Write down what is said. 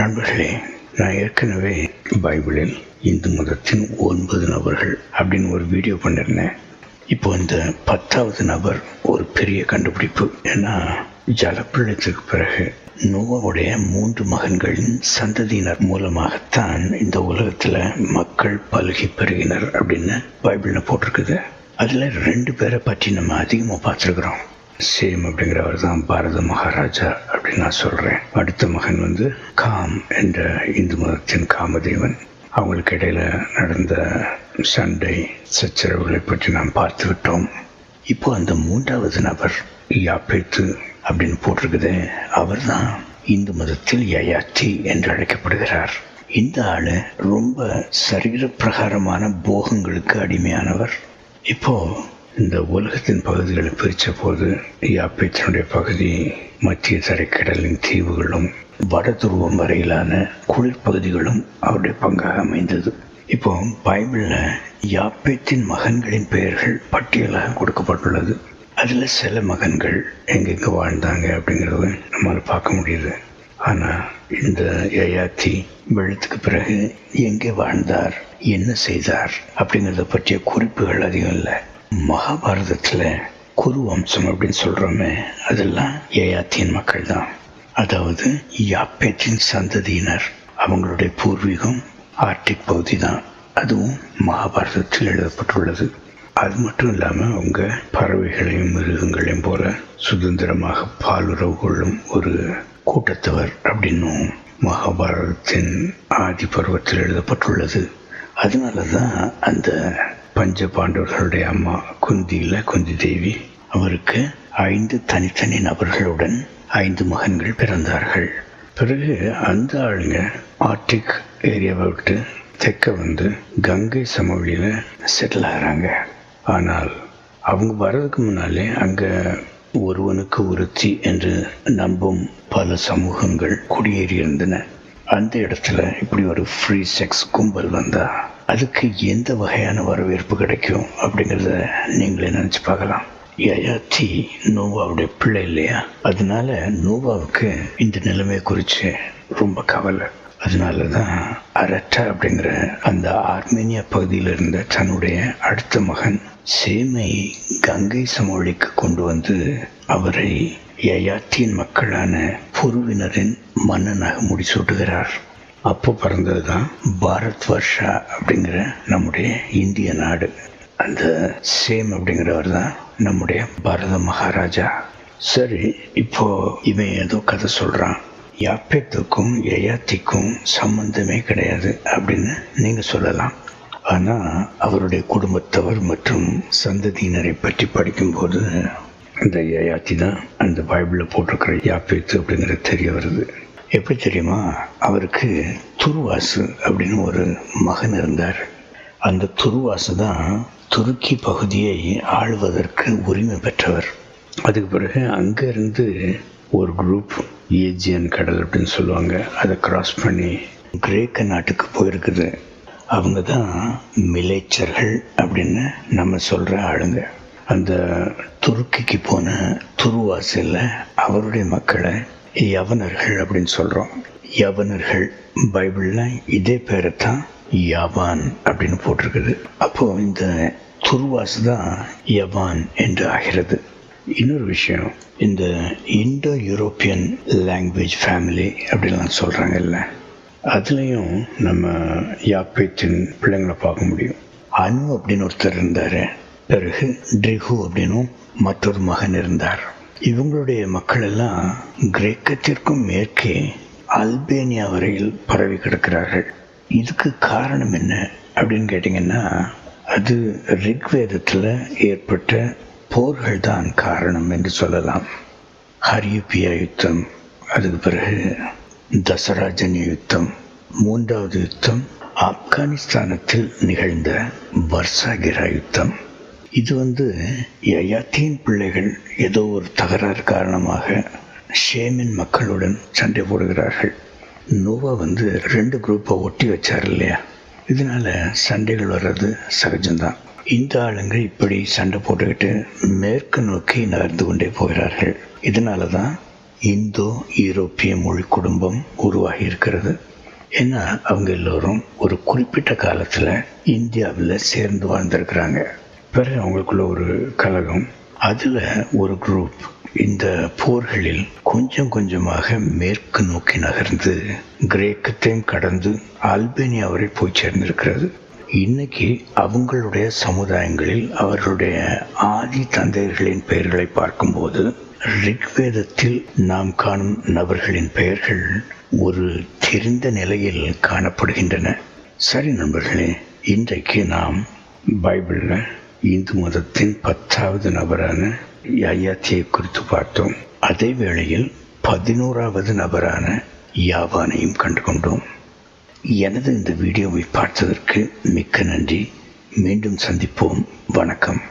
நண்பர்களே நான் ஏற்கனவே பைபிளில் இந்து மதத்தின் ஒன்பது நபர்கள் அப்படின்னு ஒரு வீடியோ பண்ணியிருந்தேன் இப்போ இந்த பத்தாவது நபர் ஒரு பெரிய கண்டுபிடிப்பு. ஏன்னா ஜலப்பிரளயத்துக்கு பிறகு நோவாவுடைய மூன்று மகன்களின் சந்ததியினர் மூலமாகத்தான் இந்த உலகத்தில் மக்கள் பல்கி பெருகினர் அப்படின்னு பைபிளில் போட்டிருக்குது. அதில் ரெண்டு பேரை பற்றி நம்ம அதிகமாக பார்த்துருக்குறோம். சேம் அப்படிங்கிறவர் தான் பாரத மகாராஜா அப்படின்னு நான் சொல்கிறேன் அடுத்த மகன் வந்து காம் என்ற இந்து மதத்தின் காமதேவன். அவங்களுக்கு இடையில நடந்த சண்டை சச்சரவுகளை பற்றி நாம் பார்த்து விட்டோம். இப்போ அந்த மூன்றாவது நபர் யாப்பேத்து அப்படின்னு போட்டிருக்குது அவர் தான் இந்து மதத்தில் யயாத்தி என்று அழைக்கப்படுகிறார். இந்த ஆள் ரொம்ப சரீர பிரகாரமான போகங்களுக்கு அடிமையானவர். இப்போது இந்த உலகத்தின் பகுதிகளை பிரித்த போது யாப்பேத்தினுடைய பகுதி மத்திய தரைக்கடலின் தீவுகளும் வட துருவம் வரையிலான குளிர்பகுதிகளும் அவருடைய பங்காக அமைந்தது. இப்போ பைபிளில் யாப்பேத்தின் மகன்களின் பெயர்கள் பட்டியலாக கொடுக்கப்பட்டுள்ளது. அதில் சில மகன்கள் எங்கெங்கே வாழ்ந்தாங்க அப்படிங்கிறத நம்மளால் பார்க்க முடியுது. ஆனால் இந்த யயாத்தி வெள்ளத்துக்கு பிறகு எங்கே வாழ்ந்தார் என்ன செய்தார் அப்படிங்கிறத பற்றிய குறிப்புகள் அதிகம் இல்லை. மகாபாரதத்தில் குரு வம்சம் அப்படின்னு சொல்கிறோமே அதெல்லாம் ஏயாத்தியின் மக்கள் தான் அதாவது யாப்பேற்றின் சந்ததியினர். அவங்களுடைய பூர்வீகம் ஆர்டிக் பகுதி தான். அதுவும் மகாபாரதத்தில் எழுதப்பட்டுள்ளது. அது மட்டும் இல்லாமல் அவங்க பறவைகளையும் மிருகங்களையும் போல சுதந்திரமாக பாலுறவு கொள்ளும் ஒரு கூட்டத்தவர் அப்படின்னும் மகாபாரதத்தின் ஆதி பருவத்தில் எழுதப்பட்டுள்ளது. அதனால தான் அந்த பஞ்ச பாண்டவர்களுடைய அம்மா குந்தியில் குந்தி தேவி அவருக்கு ஐந்து தனித்தனி நபர்களுடன் ஐந்து மகன்கள் பிறந்தார்கள். பிறகு அந்த ஆளுங்க ஆர்டிக் ஏரியாவை விட்டு தெற்க வந்து கங்கை சமவெளியில் செட்டில் ஆகிறாங்க. ஆனால் அவங்க வர்றதுக்கு முன்னாலே அங்கே ஒருவனுக்கு ஒருத்தி என்று நம்பும் பல சமூகங்கள் குடியேறி இருந்தன அந்த இடத்துல இப்படி ஒரு ஃப்ரீ செக்ஸ் கும்பல் வந்தால் அதுக்கு எந்த வகையான வரவேற்பு கிடைக்கும் அப்படிங்கிறத நீங்களே நினச்சி பார்க்கலாம். யயாத்தி நோவாவுடைய பிள்ளை இல்லையா? அதனால நோவாவுக்கு இந்த நிலைமையை குறித்து ரொம்ப கவலை. அதனால தான் அரட்டா அப்படிங்கிற அந்த ஆர்மேனியா பகுதியில் இருந்த தன்னுடைய அடுத்த மகன் சேமை கங்கை சமவெளிக்கு கொண்டு வந்து அவரை யயாத்தியின் மக்களான புருவினரின் மன்னனாக முடிசூட்டுகிறார். அப்போ பிறந்தது தான் பாரத் வர்ஷா அப்படிங்கிற நம்முடைய இந்திய நாடு. அந்த சேம் அப்படிங்கிறவர் தான் நம்முடைய பாரத மகாராஜா. சரி இப்போ இவன் ஏதோ கதை சொல்கிறான் யாப்பேத்துக்கும் யயாத்திக்கும் சம்பந்தமே கிடையாது அப்படின்னு நீங்கள் சொல்லலாம். ஆனால் அவருடைய குடும்பத்தவர் மற்றும் சந்ததியினரை பற்றி படிக்கும்போது அந்த யயாத்தி தான் அந்த பைபிளில் போட்டிருக்கிற யாப்பேத்து அப்படிங்கிறது தெரிய வருது. எப்படி தெரியுமா? அவருக்கு துருவாசு அப்படின்னு ஒரு மகன் இருந்தார். அந்த துருவாசு தான் துருக்கி பகுதியை ஆளுவதற்கு உரிமை பெற்றவர். அதுக்கு பிறகு அங்கேருந்து ஒரு குரூப் ஏஜியன் கடல் அப்படின்னு சொல்லுவாங்க. அதை கிராஸ் பண்ணி கிரேக்க நாட்டுக்கு போயிருக்குது. அவங்க தான் மிலேச்சர்கள் அப்படின்னு நம்ம சொல்கிற ஆளுங்க. அந்த துருக்கிக்கு போன துருவாசில் அவருடைய மக்களை யவனர்கள் அப்படின்னு சொல்கிறோம் யவனர்கள் பைபிளில் இதே பேரை தான் யவான் அப்படின்னு போட்டிருக்குது. அப்போது இந்த துருவாசு தான் யவான் என்று ஆகிறது. இன்னொரு விஷயம் இந்த இண்டோ யூரோப்பியன் லாங்குவேஜ் ஃபேமிலி அப்படின்லாம் சொல்கிறாங்கல்ல அதுலேயும் நம்ம யாப்பேத்தின் பிள்ளைங்களை பார்க்க முடியும். அனு அப்படின்னு ஒருத்தர் இருந்தார். பிறகு ட்ரிஹு அப்படின்னும் மற்றொரு மகன் இருந்தார். இவங்களுடைய மக்கள் எல்லாம் கிரேக்கத்திற்கும் மேற்கே அல்பேனியா வரையில் பரவி கிடக்கிறார்கள். இதுக்கு காரணம் என்ன அப்படின்னு கேட்டிங்கன்னா அது ரிக்வேதத்தில் ஏற்பட்ட போர்கள் தான் காரணம் என்று சொல்லலாம். ஹரியுப்பியா யுத்தம் அதுக்கு பிறகு தசராஜனி யுத்தம் மூன்றாவது யுத்தம் ஆப்கானிஸ்தானத்தில் நிகழ்ந்த வர்சாகிரா யுத்தம். இது வந்து யயாத்தியின் பிள்ளைகள் ஏதோ ஒரு தகராறு காரணமாக ஷேமின் மக்களுடன் சண்டை போடுகிறார்கள். நோவா வந்து ரெண்டு குரூப்பை ஒட்டி வச்சார் இல்லையா? இதனால சண்டைகள் வர்றது சகஜம்தான். இந்த ஆளுங்க இப்படி சண்டை போட்டுக்கிட்டு மேற்கு நோக்கி நகர்ந்து கொண்டே போகிறார்கள். இதனால தான் இந்தோ யூரோப்பிய மொழி குடும்பம் உருவாகி இருக்கிறது. ஏன்னா அவங்க எல்லோரும் ஒரு குறிப்பிட்ட காலத்தில் இந்தியாவில் சேர்ந்து வாழ்ந்திருக்கிறாங்க. பிறகு அவங்களுக்குள்ள ஒரு கழகம். அதில் ஒரு குரூப் இந்த போர்களில் கொஞ்சம் கொஞ்சமாக மேற்கு நோக்கி நகர்ந்து கிரேக்கத்தையும் கடந்து அல்பேனியா வரை போய் சேர்ந்திருக்கிறது. இன்னைக்கு அவங்களுடைய சமுதாயங்களில் அவர்களுடைய ஆதி தந்தையர்களின் பெயர்களை பார்க்கும்போது ரிக்வேதத்தில் நாம் காணும் நபர்களின் பெயர்கள் ஒரு தெரிந்த நிலையில் காணப்படுகின்றன. சரி நண்பர்களே இன்றைக்கு நாம் பைபிளில் இந்து மதத்தின் பத்தாவது நபரான யயாத்தியை குறித்து பார்த்தோம். அதே வேளையில் பதினோராவது நபரான யாவானையும் கண்டுகொண்டோம். எனது இந்த வீடியோவை பார்த்ததற்கு மிக்க நன்றி. மீண்டும் சந்திப்போம். வணக்கம்.